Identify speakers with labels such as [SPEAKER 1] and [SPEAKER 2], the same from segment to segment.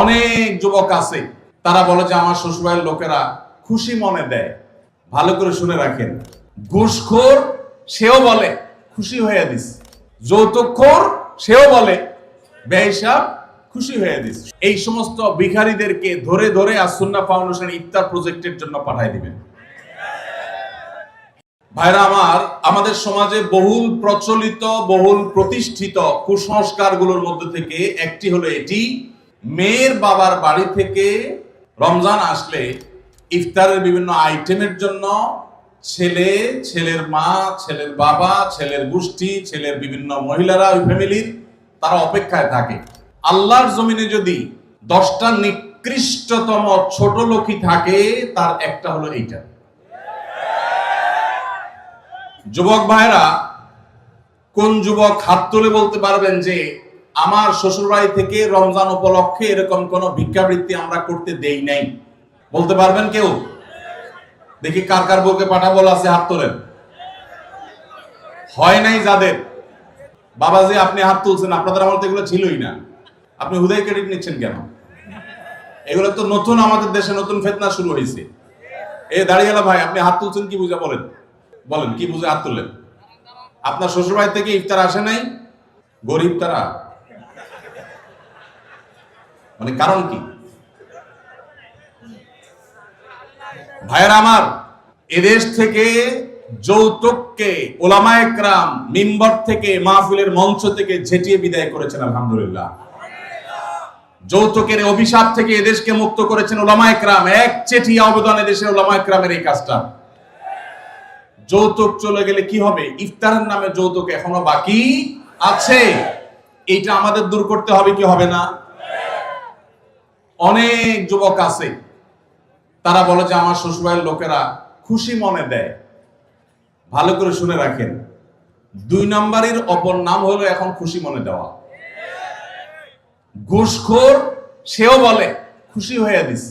[SPEAKER 1] অনেক যুবক আছে, তারা বলে যে আমার শ্বশুরবাড়ির লোকেরা খুশি মনে দেয়। ভালো করে শুনে রাখেন। ঘুষখোর, সেও বলে, খুশি হয়ে দিস। যৌতুকখোর, সেও বলে, বেহিসাব, খুশি হয়ে দিস। এই সমস্ত ভিখারিদেরকে ধরে ধরে আসুন্না ফাউন্ডেশন ইফতার প্রজেক্টের জন্য পাঠাই দিবেন ভাইরা আমার, আমাদের সমাজে বহুল প্রচলিত, বহুল প্রতিষ্ঠিত কুসংস্কারগুলোর মধ্যে থেকে একটি হলো এটি মেয়ের বাবার বাড়ি থেকে রমজান আসলে ইফতারের বিভিন্ন আইটেমের জন্য ছেলে, ছেলের মা, ছেলের বাবা, ছেলের গোষ্ঠী, ছেলের বিভিন্ন মহিলারা ওই ফ্যামিলির, তারা অপেক্ষায় থাকে। আল্লাহর জমিনে যদি দশটা নিকৃষ্টতম ছোট লোকই থাকে, তার একটা হলো এইটা। যুবক ভাইরা কোন যুবক হাত তুলে বলতে পারবেন যে আমার শ্বশুরবাড়ি থেকে রমজান উপলক্ষে এরকম কোন ভিক্ষাবৃত্তি আমরা করতে দেই নাই। বলতে পারবেন কেউ? দেখি কার কার বউকে পাঠাবো আছে হাত তোলেন। হয় নাই যাদের? বাবা যে আপনি হাত তুলছেন, আপনাদের আমার তো এগুলো ছিলই না। আপনি হুদাই ক্রেডিট নিচ্ছেন কেন? এগুলো তো নতুন আমাদের দেশে নতুন ফেতনা শুরু হয়েছে এ দাঁড়িয়ে ভাই, আপনি হাত তুলছেন কি বুঝে বলেন? বলেন, কি বুঝে হাত তুললেন? আপনার শ্বশুরবাড়ি থেকে ইফতার আসে নাই? গরিব তারা? মানে কারণ কি? ভাইয়েরা আমার, এদেশ থেকে যৌতুককে ওলামায়ে ক্রাম মিম্বর থেকে মাহফিলের মঞ্চ থেকে ঝেঁটিয়ে বিদায় করেছেন, আলহামদুলিল্লাহ। যৌতুকের অভিশাপ থেকে এদেশকে মুক্ত করেছেন ওলামায়ে ক্রাম এক চেটিয়া অবদান এদেশের ওলামায়ে ক্রামের এই কাজটা। যৌতুক চলে গেলে কি হবে? ইফতারের নামে যৌতুক এখনও বাকি আছে। এইটা আমাদের দূর করতে হবে কি হবে না? অনেক যুবক আছে, তারা বলে যে আমার শ্বশুরবাড়ির লোকেরা খুশি মনে দেয়। ভালো করে শুনে রাখেন, দুই নাম্বারের অপর নাম হলো এখন খুশি মনে দেওয়া। ঘুষখোর সেও বলে, খুশি হয়ে দিস।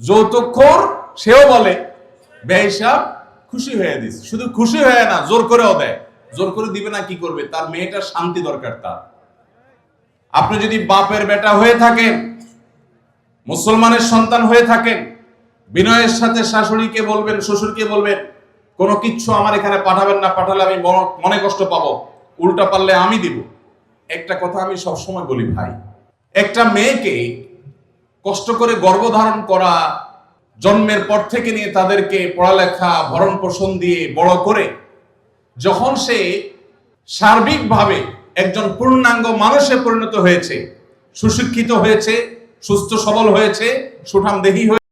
[SPEAKER 1] যৌতুকখোর সেও বলে, বেহিসাব খুশি হয়ে দিস। শুধু খুশি হয়ে না, জোর করেও দেয়। জোর করে দিবে না, কি করবে? তার মেয়েটার শান্তি দরকার তার। আপনি যদি বাপের বেটা হয়ে থাকেন, মুসলমানের সন্তান হয়ে থাকেন, বিনয়ের সাথে শাশুড়িকে বলবেন, শ্বশুরকে বলবেন, কোনো কিচ্ছু আমার এখানে পাঠাবেন না, পাঠালে আমি মন- কষ্ট পাবো। উল্টা পারলে আমি দিব। একটা কথা আমি সব সময় বলি ভাই, একটা মেয়েকে কষ্ট করে গর্ভধারণ করা, জন্মের পর থেকে নিয়ে তাদেরকে পড়ালেখা ভরণ পোষণ দিয়ে বড় করে, যখন সে সার্বিকভাবে একজন পূর্ণাঙ্গ মানুষে পরিণত হয়েছে সুশিক্ষিত হয়েছে সুস্থ সবল হয়েছে সুঠাম দেহী হয়েছে।